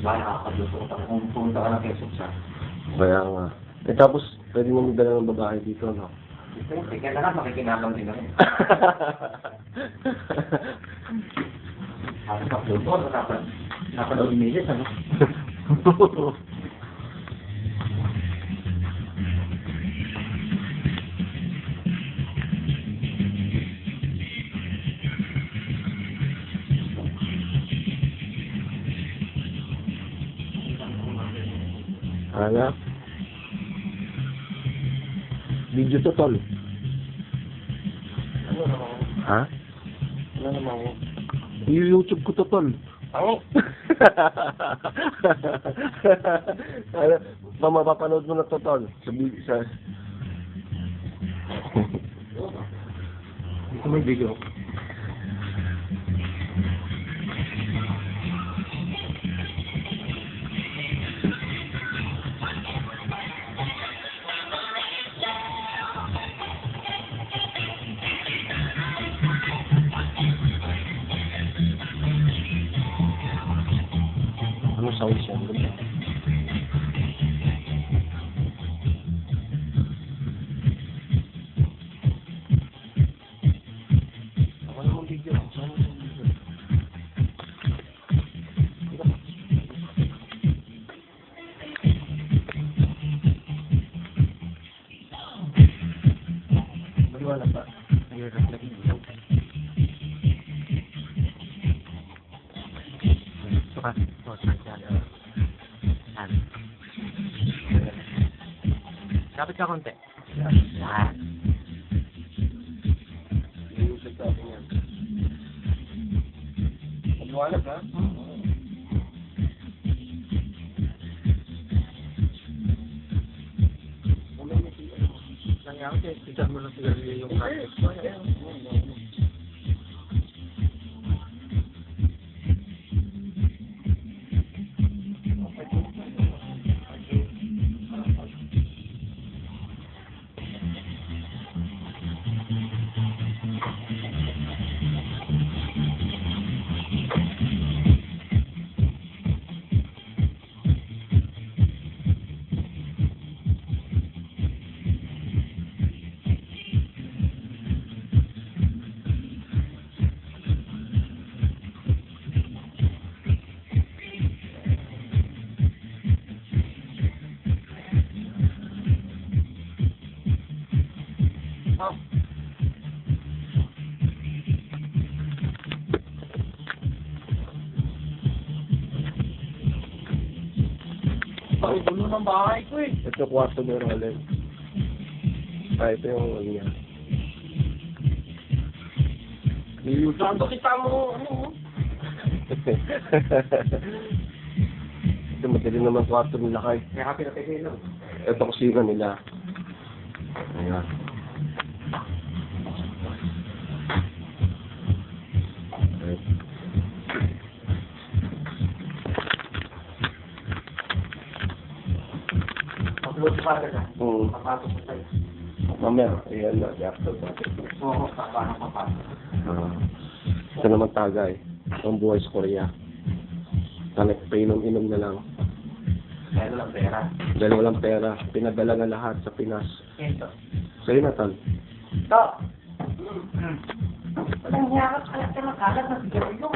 Baka nakakagluto ka kung pumunta ka ng Quezon sa... Kaya nga. Eh tapos, pwede mo magdala ng babae dito, no? Siyempre, kaya na makikinabang din ako. Sabi sa Pluto, dapat dapat ano? Video to, tol. Ano naman? Ha? Ano naman? YouTube ko to, tol. Ano? ano, ma mapapanood mo na to, tol. Sa, bi- sa... Dito may video. Video. Maliwanag ba? Nag-reflect dito. Suka. Yan. Kapit ka konti. Yan. Maliwanag, ha? Nangyari kasi, tignan mo lang siguro yung context mo. Ang gulo ng bahay ko eh. Ito kwarto ni Roland. Ah, ito yung ano niya. Saan ba kita mo, ano mo? ito madilim naman kwarto nila kay. Kaya ka pinapigay lang. Ito kusina nila. Ayan. Upload pa rin ka. Mm. Papasok ko sa'yo. Mamaya, ayan na, i-upload natin. Oo, paano papasok? Ah, ito naman tagay. Ang buhay sa Korea. Talag painom-inom na lang. Kaya lang pera. Dahil walang pera, pinadala na lahat sa Pinas. Ito. Sa'yo na, Tal. Ito. Walang hirap. Alam ka na kalat na sigarilyo.